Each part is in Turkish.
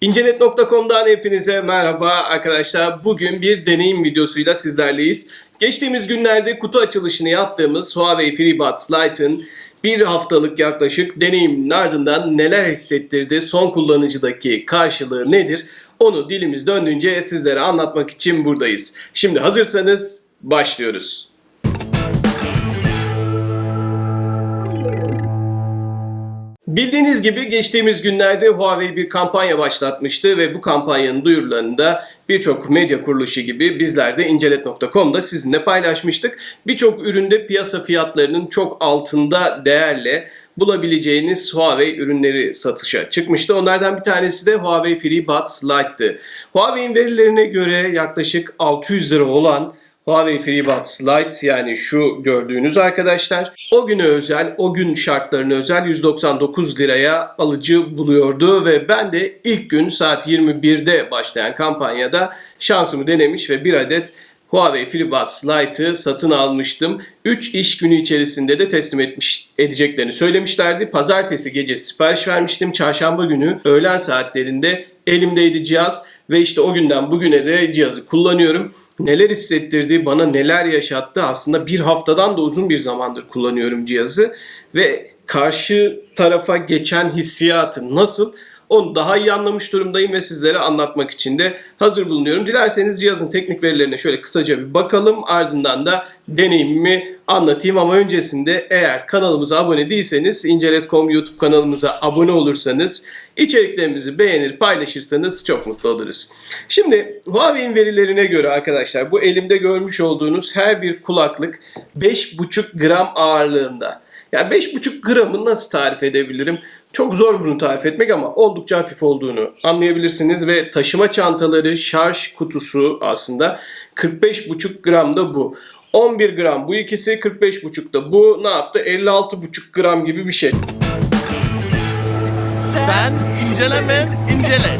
İncenet.com'dan hepinize merhaba arkadaşlar. Bugün bir deneyim videosuyla sizlerleyiz. Geçtiğimiz günlerde kutu açılışını yaptığımız Huawei FreeBuds Lite'ın bir haftalık yaklaşık deneyiminin ardından neler hissettirdi, son kullanıcıdaki karşılığı nedir? Onu dilimiz döndüğünce sizlere anlatmak için buradayız. Şimdi hazırsanız başlıyoruz. Bildiğiniz gibi geçtiğimiz günlerde Huawei bir kampanya başlatmıştı ve bu kampanyanın duyurularını da birçok medya kuruluşu gibi bizler de incelet.com'da sizinle paylaşmıştık. Birçok üründe piyasa fiyatlarının çok altında değerle bulabileceğiniz Huawei ürünleri satışa çıkmıştı. Onlardan bir tanesi de Huawei FreeBuds Lite'tı. Huawei'in verilerine göre yaklaşık 600 lira olan Huawei FreeBuds Lite yani şu gördüğünüz arkadaşlar o güne özel, o gün şartlarına özel 199 liraya alıcı buluyordu ve ben de ilk gün saat 21'de başlayan kampanyada şansımı denemiş ve bir adet Huawei FreeBuds Lite'ı satın almıştım. 3 iş günü içerisinde de teslim etmiş edeceklerini söylemişlerdi. Pazartesi gecesi sipariş vermiştim. Çarşamba günü öğlen saatlerinde elimdeydi cihaz ve işte o günden bugüne de cihazı kullanıyorum. Neler hissettirdi, bana neler yaşattı aslında bir haftadan da uzun bir zamandır kullanıyorum cihazı ve karşı tarafa geçen hissiyatı nasıl onu daha iyi anlamış durumdayım ve sizlere anlatmak için de hazır bulunuyorum. Dilerseniz cihazın teknik verilerine şöyle kısaca bir bakalım. Ardından da deneyimimi anlatayım ama öncesinde eğer kanalımıza abone değilseniz incelet.com YouTube kanalımıza abone olursanız içeriklerimizi beğenir paylaşırsanız çok mutlu oluruz. Şimdi Huawei'in verilerine göre arkadaşlar bu elimde görmüş olduğunuz her bir kulaklık 5,5 gram ağırlığında. Yani 5,5 gramı nasıl tarif edebilirim? Çok zor bunu tarif etmek ama oldukça hafif olduğunu anlayabilirsiniz ve taşıma çantaları, şarj kutusu aslında 45,5 gram da bu. 11 gram bu ikisi 45,5 da bu ne yaptı? 56,5 gram gibi bir şey. Sen inceleme incele.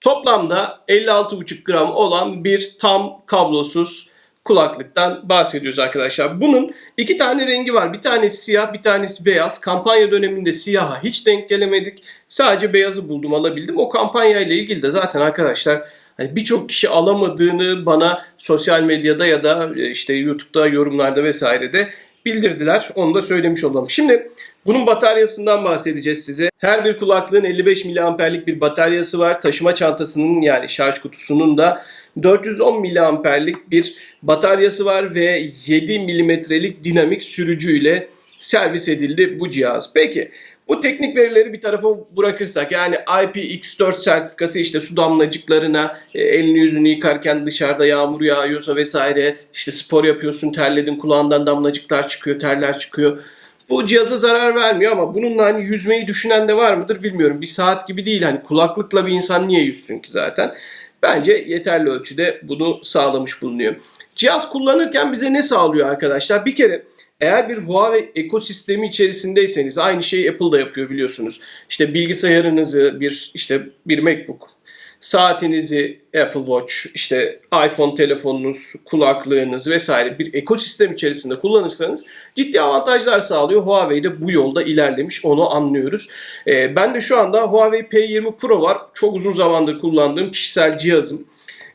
Toplamda 56,5 gram olan bir tam kablosuz kulaklıktan bahsediyoruz arkadaşlar. Bunun iki tane rengi var. Bir tanesi siyah, bir tanesi beyaz. Kampanya döneminde siyaha hiç denk gelemedik. Sadece beyazı buldum, alabildim. O kampanya ile ilgili de zaten arkadaşlar hani birçok kişi alamadığını bana sosyal medyada ya da işte YouTube'da yorumlarda vesairede bildirdiler. Onu da söylemiş olalım. Şimdi bunun bataryasından bahsedeceğiz size. Her bir kulaklığın 55 miliamperlik bir bataryası var. Taşıma çantasının yani şarj kutusunun da 410 miliamperlik bir bataryası var ve 7 milimetrelik dinamik sürücüyle servis edildi bu cihaz. Peki bu teknik verileri bir tarafa bırakırsak yani IPX4 sertifikası işte su damlacıklarına e, elini yüzünü yıkarken dışarıda yağmur yağıyorsa vesaire işte spor yapıyorsun terledin kulağından damlacıklar çıkıyor terler çıkıyor. Bu cihaza zarar vermiyor ama bununla hani yüzmeyi düşünen de var mıdır bilmiyorum. Bir saat gibi değil hani kulaklıkla bir insan niye yüzsün ki zaten. Bence yeterli ölçüde bunu sağlamış bulunuyor. Cihaz kullanırken bize ne sağlıyor arkadaşlar? Bir kere eğer bir Huawei ekosistemi içerisindeyseniz aynı şeyi Apple da yapıyor biliyorsunuz. İşte bilgisayarınızı bir işte bir MacBook, saatinizi Apple Watch, işte iPhone telefonunuz, kulaklığınız vesaire bir ekosistem içerisinde kullanırsanız ciddi avantajlar sağlıyor. Huawei de bu yolda ilerlemiş onu anlıyoruz. Ee, ben de şu anda Huawei P20 Pro var. Çok uzun zamandır kullandığım kişisel cihazım.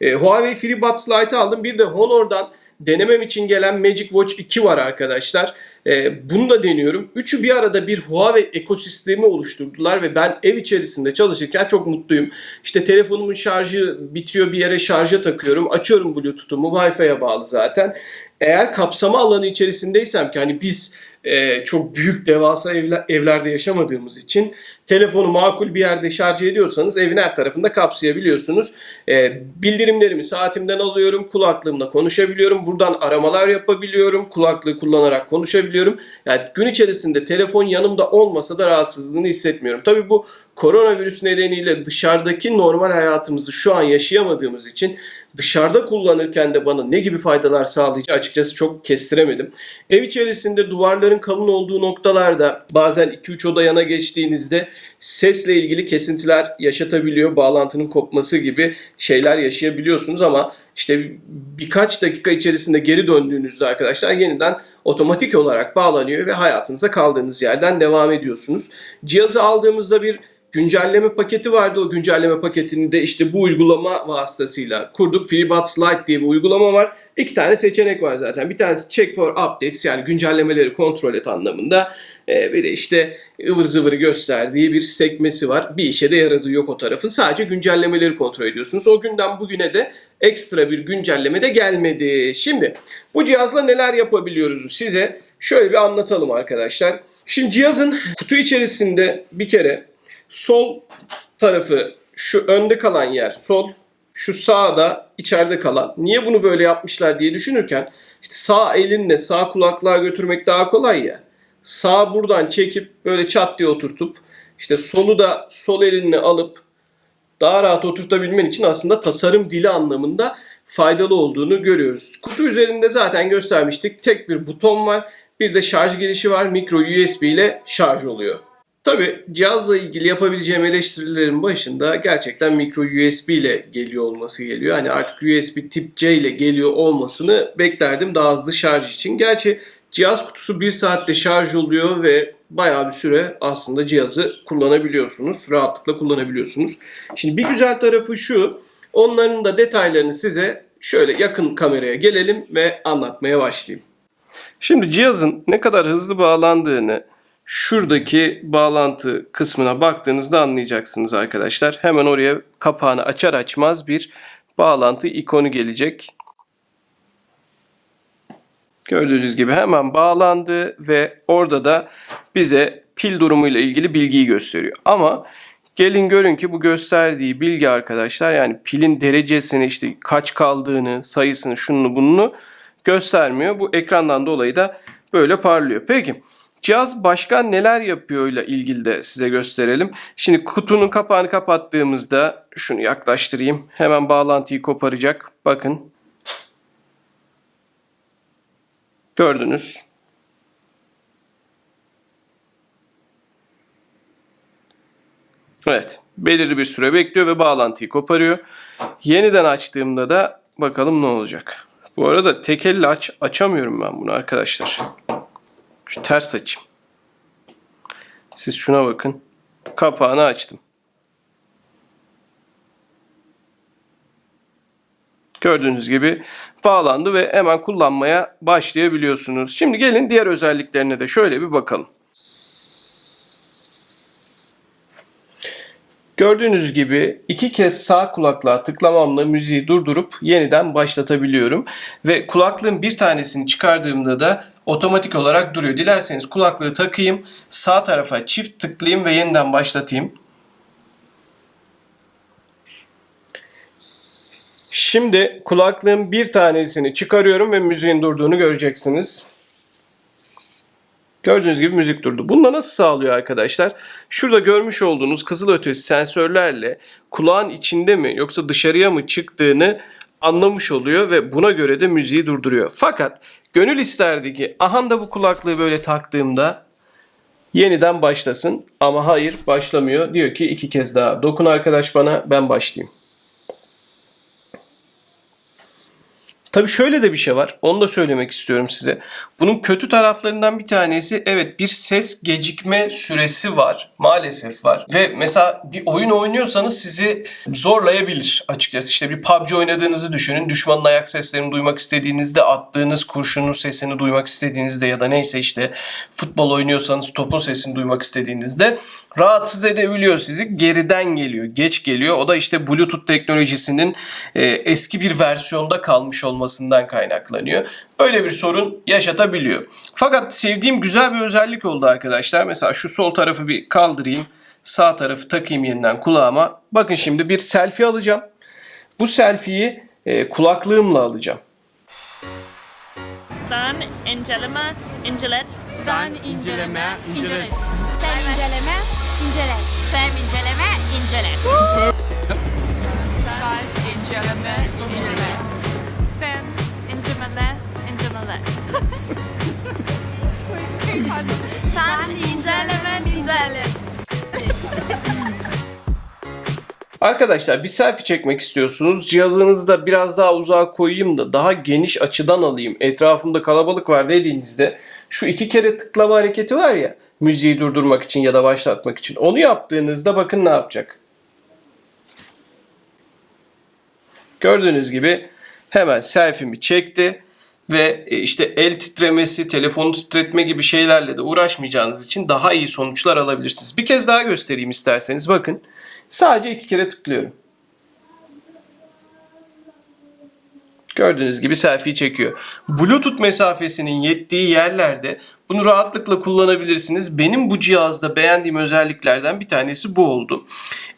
Ee, Huawei FreeBuds Lite aldım. Bir de Honor'dan denemem için gelen Magic Watch 2 var arkadaşlar. Ee, bunu da deniyorum. Üçü bir arada bir Huawei ekosistemi oluşturdular ve ben ev içerisinde çalışırken çok mutluyum. İşte telefonumun şarjı bitiyor bir yere şarja takıyorum. Açıyorum Bluetooth'umu Wi-Fi'ye bağlı zaten. Eğer kapsama alanı içerisindeysem ki hani biz e, çok büyük devasa evler, evlerde yaşamadığımız için telefonu makul bir yerde şarj ediyorsanız evin her tarafında kapsayabiliyorsunuz. E, bildirimlerimi saatimden alıyorum, kulaklığımla konuşabiliyorum, buradan aramalar yapabiliyorum, kulaklığı kullanarak konuşabiliyorum. Yani gün içerisinde telefon yanımda olmasa da rahatsızlığını hissetmiyorum. Tabii bu koronavirüs nedeniyle dışarıdaki normal hayatımızı şu an yaşayamadığımız için dışarıda kullanırken de bana ne gibi faydalar sağlayacağı açıkçası çok kestiremedim. Ev içerisinde duvarların kalın olduğu noktalarda bazen 2-3 oda yana geçtiğinizde sesle ilgili kesintiler yaşatabiliyor. Bağlantının kopması gibi şeyler yaşayabiliyorsunuz ama işte birkaç dakika içerisinde geri döndüğünüzde arkadaşlar yeniden otomatik olarak bağlanıyor ve hayatınıza kaldığınız yerden devam ediyorsunuz. Cihazı aldığımızda bir güncelleme paketi vardı. O güncelleme paketini de işte bu uygulama vasıtasıyla kurduk. FreeBuds Lite diye bir uygulama var. İki tane seçenek var zaten. Bir tanesi Check for Updates yani güncellemeleri kontrol et anlamında. Ee, bir de işte ıvır zıvırı gösterdiği bir sekmesi var. Bir işe de yaradığı yok o tarafın. Sadece güncellemeleri kontrol ediyorsunuz. O günden bugüne de ekstra bir güncelleme de gelmedi. Şimdi bu cihazla neler yapabiliyoruz size şöyle bir anlatalım arkadaşlar. Şimdi cihazın kutu içerisinde bir kere sol tarafı şu önde kalan yer sol, şu sağda içeride kalan. Niye bunu böyle yapmışlar diye düşünürken işte sağ elinle sağ kulaklığa götürmek daha kolay ya. Sağ buradan çekip böyle çat diye oturtup işte solu da sol elinle alıp daha rahat oturtabilmen için aslında tasarım dili anlamında faydalı olduğunu görüyoruz. Kutu üzerinde zaten göstermiştik. Tek bir buton var. Bir de şarj girişi var. Micro USB ile şarj oluyor. Tabi cihazla ilgili yapabileceğim eleştirilerin başında gerçekten micro USB ile geliyor olması geliyor. Hani artık USB tip C ile geliyor olmasını beklerdim daha hızlı şarj için. Gerçi cihaz kutusu 1 saatte şarj oluyor ve bayağı bir süre aslında cihazı kullanabiliyorsunuz. Rahatlıkla kullanabiliyorsunuz. Şimdi bir güzel tarafı şu. Onların da detaylarını size şöyle yakın kameraya gelelim ve anlatmaya başlayayım. Şimdi cihazın ne kadar hızlı bağlandığını şuradaki bağlantı kısmına baktığınızda anlayacaksınız arkadaşlar. Hemen oraya kapağını açar açmaz bir bağlantı ikonu gelecek. Gördüğünüz gibi hemen bağlandı ve orada da bize pil durumuyla ilgili bilgiyi gösteriyor. Ama gelin görün ki bu gösterdiği bilgi arkadaşlar yani pilin derecesini işte kaç kaldığını, sayısını, şunu bununu göstermiyor. Bu ekrandan dolayı da böyle parlıyor. Peki cihaz başka neler yapıyor ile ilgili de size gösterelim. Şimdi kutunun kapağını kapattığımızda şunu yaklaştırayım. Hemen bağlantıyı koparacak. Bakın. Gördünüz. Evet. Belirli bir süre bekliyor ve bağlantıyı koparıyor. Yeniden açtığımda da bakalım ne olacak. Bu arada tek elle aç, açamıyorum ben bunu arkadaşlar. Şu ters açayım. Siz şuna bakın. Kapağını açtım. Gördüğünüz gibi bağlandı ve hemen kullanmaya başlayabiliyorsunuz. Şimdi gelin diğer özelliklerine de şöyle bir bakalım. Gördüğünüz gibi iki kez sağ kulaklığa tıklamamla müziği durdurup yeniden başlatabiliyorum. Ve kulaklığın bir tanesini çıkardığımda da otomatik olarak duruyor. Dilerseniz kulaklığı takayım, sağ tarafa çift tıklayayım ve yeniden başlatayım. Şimdi kulaklığın bir tanesini çıkarıyorum ve müziğin durduğunu göreceksiniz. Gördüğünüz gibi müzik durdu. Bunu nasıl sağlıyor arkadaşlar? Şurada görmüş olduğunuz kızılötesi sensörlerle kulağın içinde mi yoksa dışarıya mı çıktığını anlamış oluyor ve buna göre de müziği durduruyor. Fakat gönül isterdi ki ahan da bu kulaklığı böyle taktığımda yeniden başlasın ama hayır başlamıyor. Diyor ki iki kez daha dokun arkadaş bana ben başlayayım. Tabii şöyle de bir şey var. Onu da söylemek istiyorum size. Bunun kötü taraflarından bir tanesi evet bir ses gecikme süresi var. Maalesef var. Ve mesela bir oyun oynuyorsanız sizi zorlayabilir açıkçası. İşte bir PUBG oynadığınızı düşünün. Düşmanın ayak seslerini duymak istediğinizde attığınız kurşunun sesini duymak istediğinizde ya da neyse işte futbol oynuyorsanız topun sesini duymak istediğinizde rahatsız edebiliyor sizi. Geriden geliyor, geç geliyor. O da işte Bluetooth teknolojisinin e, eski bir versiyonda kalmış olmasından kaynaklanıyor. Öyle bir sorun yaşatabiliyor. Fakat sevdiğim güzel bir özellik oldu arkadaşlar. Mesela şu sol tarafı bir kaldırayım. Sağ tarafı takayım yeniden kulağıma. Bakın şimdi bir selfie alacağım. Bu selfie'yi e, kulaklığımla alacağım. San inceleme incelet. Sen inceleme, incelet. İncelet. Sen inceleme incelet. Sen inceleme, incelet. Sen. Sen inceleme, incelet. Arkadaşlar bir selfie çekmek istiyorsunuz. Cihazınızı da biraz daha uzağa koyayım da daha geniş açıdan alayım. Etrafımda kalabalık var dediğinizde şu iki kere tıklama hareketi var ya müziği durdurmak için ya da başlatmak için. Onu yaptığınızda bakın ne yapacak. Gördüğünüz gibi hemen selfie'mi çekti ve e, işte el titremesi, telefonu titretme gibi şeylerle de uğraşmayacağınız için daha iyi sonuçlar alabilirsiniz. Bir kez daha göstereyim isterseniz bakın. Sadece iki kere tıklıyorum. Gördüğünüz gibi selfie çekiyor. Bluetooth mesafesinin yettiği yerlerde bunu rahatlıkla kullanabilirsiniz. Benim bu cihazda beğendiğim özelliklerden bir tanesi bu oldu.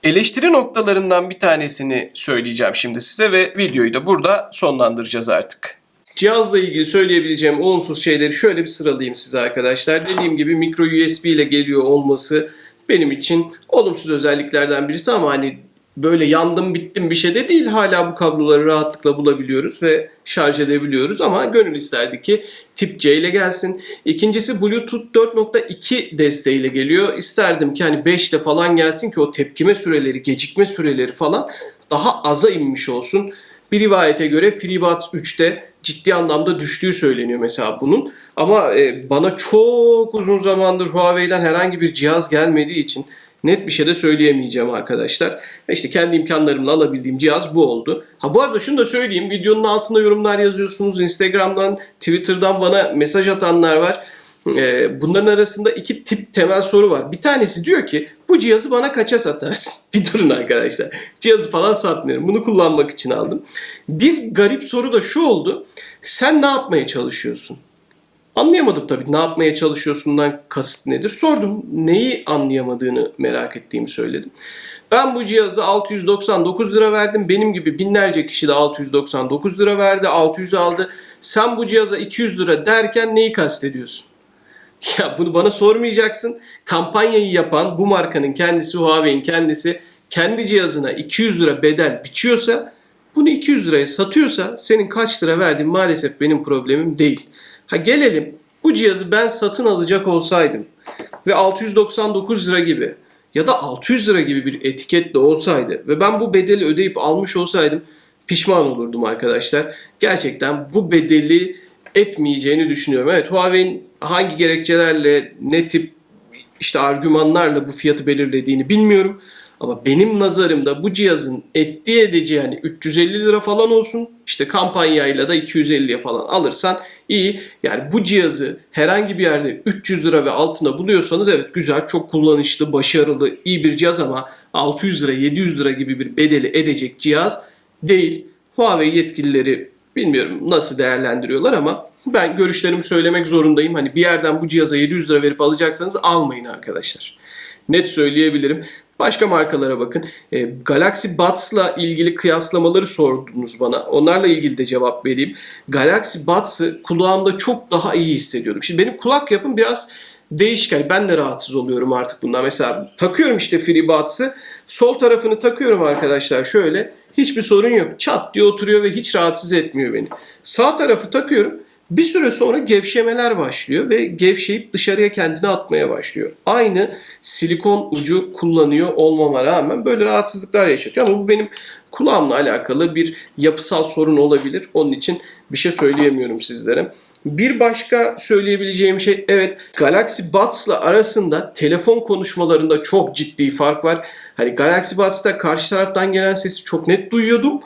Eleştiri noktalarından bir tanesini söyleyeceğim şimdi size ve videoyu da burada sonlandıracağız artık. Cihazla ilgili söyleyebileceğim olumsuz şeyleri şöyle bir sıralayayım size arkadaşlar. Dediğim gibi micro USB ile geliyor olması benim için olumsuz özelliklerden birisi ama hani böyle yandım bittim bir şey de değil. Hala bu kabloları rahatlıkla bulabiliyoruz ve şarj edebiliyoruz ama gönül isterdi ki tip C ile gelsin. İkincisi Bluetooth 4.2 desteğiyle geliyor. İsterdim ki hani 5 ile falan gelsin ki o tepkime süreleri, gecikme süreleri falan daha aza inmiş olsun. Bir rivayete göre FreeBuds 3'te ciddi anlamda düştüğü söyleniyor mesela bunun. Ama e, bana çok uzun zamandır Huawei'den herhangi bir cihaz gelmediği için net bir şey de söyleyemeyeceğim arkadaşlar. İşte kendi imkanlarımla alabildiğim cihaz bu oldu. Ha bu arada şunu da söyleyeyim. Videonun altında yorumlar yazıyorsunuz. Instagram'dan, Twitter'dan bana mesaj atanlar var. Ee, bunların arasında iki tip temel soru var. Bir tanesi diyor ki bu cihazı bana kaça satarsın? bir durun arkadaşlar. Cihazı falan satmıyorum. Bunu kullanmak için aldım. Bir garip soru da şu oldu. Sen ne yapmaya çalışıyorsun? Anlayamadım tabii. Ne yapmaya çalışıyorsundan kasıt nedir? Sordum. Neyi anlayamadığını merak ettiğimi söyledim. Ben bu cihazı 699 lira verdim. Benim gibi binlerce kişi de 699 lira verdi. 600 aldı. Sen bu cihaza 200 lira derken neyi kastediyorsun? Ya bunu bana sormayacaksın. Kampanyayı yapan bu markanın kendisi, Huawei'in kendisi kendi cihazına 200 lira bedel biçiyorsa bunu 200 liraya satıyorsa senin kaç lira verdiğin maalesef benim problemim değil. Ha gelelim bu cihazı ben satın alacak olsaydım ve 699 lira gibi ya da 600 lira gibi bir etiketle olsaydı ve ben bu bedeli ödeyip almış olsaydım pişman olurdum arkadaşlar. Gerçekten bu bedeli etmeyeceğini düşünüyorum. Evet Huawei'in hangi gerekçelerle ne tip işte argümanlarla bu fiyatı belirlediğini bilmiyorum. Ama benim nazarımda bu cihazın ettiği edeceği yani 350 lira falan olsun. işte kampanyayla da 250'ye falan alırsan iyi. Yani bu cihazı herhangi bir yerde 300 lira ve altına buluyorsanız evet güzel, çok kullanışlı, başarılı, iyi bir cihaz ama 600 lira, 700 lira gibi bir bedeli edecek cihaz değil. Huawei yetkilileri bilmiyorum nasıl değerlendiriyorlar ama ben görüşlerimi söylemek zorundayım. Hani bir yerden bu cihaza 700 lira verip alacaksanız almayın arkadaşlar. Net söyleyebilirim. Başka markalara bakın. E, Galaxy Buds'la ilgili kıyaslamaları sordunuz bana. Onlarla ilgili de cevap vereyim. Galaxy Buds'ı kulağımda çok daha iyi hissediyordum. Şimdi benim kulak yapım biraz değişken. Ben de rahatsız oluyorum artık bundan. Mesela takıyorum işte FreeBuds'ı. Sol tarafını takıyorum arkadaşlar şöyle. Hiçbir sorun yok. Çat diye oturuyor ve hiç rahatsız etmiyor beni. Sağ tarafı takıyorum. Bir süre sonra gevşemeler başlıyor ve gevşeyip dışarıya kendini atmaya başlıyor. Aynı silikon ucu kullanıyor olmama rağmen böyle rahatsızlıklar yaşatıyor. Ama bu benim kulağımla alakalı bir yapısal sorun olabilir. Onun için bir şey söyleyemiyorum sizlere. Bir başka söyleyebileceğim şey evet Galaxy Buds'la arasında telefon konuşmalarında çok ciddi fark var. Hani Galaxy Buds'ta karşı taraftan gelen sesi çok net duyuyordum.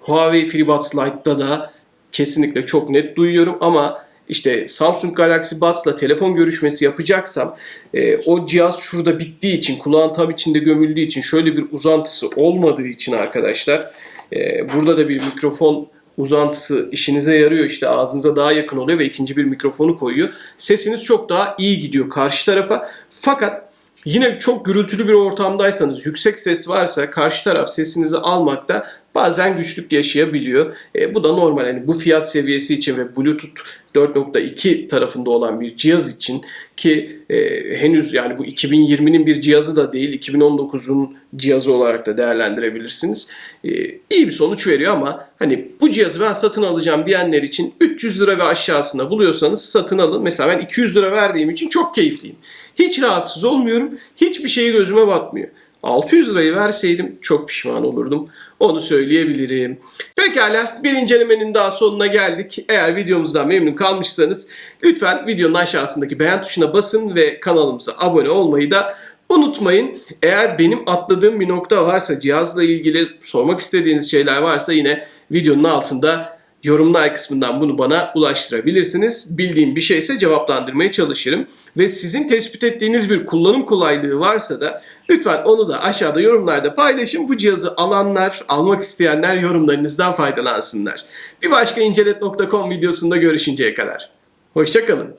Huawei FreeBuds Lite'da da kesinlikle çok net duyuyorum ama işte Samsung Galaxy Buds'la telefon görüşmesi yapacaksam e, o cihaz şurada bittiği için kulağın tam içinde gömüldüğü için şöyle bir uzantısı olmadığı için arkadaşlar e, burada da bir mikrofon uzantısı işinize yarıyor işte ağzınıza daha yakın oluyor ve ikinci bir mikrofonu koyuyor. Sesiniz çok daha iyi gidiyor karşı tarafa. Fakat yine çok gürültülü bir ortamdaysanız, yüksek ses varsa karşı taraf sesinizi almakta bazen güçlük yaşayabiliyor. E, bu da normal. Yani bu fiyat seviyesi için ve Bluetooth 4.2 tarafında olan bir cihaz için ki e, henüz yani bu 2020'nin bir cihazı da değil 2019'un cihazı olarak da değerlendirebilirsiniz. E, iyi bir sonuç veriyor ama hani bu cihazı ben satın alacağım diyenler için 300 lira ve aşağısında buluyorsanız satın alın. Mesela ben 200 lira verdiğim için çok keyifliyim. Hiç rahatsız olmuyorum. Hiçbir şey gözüme batmıyor. 600 lirayı verseydim çok pişman olurdum. Onu söyleyebilirim. Pekala bir incelemenin daha sonuna geldik. Eğer videomuzdan memnun kalmışsanız lütfen videonun aşağısındaki beğen tuşuna basın ve kanalımıza abone olmayı da unutmayın. Eğer benim atladığım bir nokta varsa cihazla ilgili sormak istediğiniz şeyler varsa yine videonun altında yorumlar kısmından bunu bana ulaştırabilirsiniz. Bildiğim bir şeyse cevaplandırmaya çalışırım. Ve sizin tespit ettiğiniz bir kullanım kolaylığı varsa da lütfen onu da aşağıda yorumlarda paylaşın. Bu cihazı alanlar, almak isteyenler yorumlarınızdan faydalansınlar. Bir başka incelet.com videosunda görüşünceye kadar. Hoşçakalın.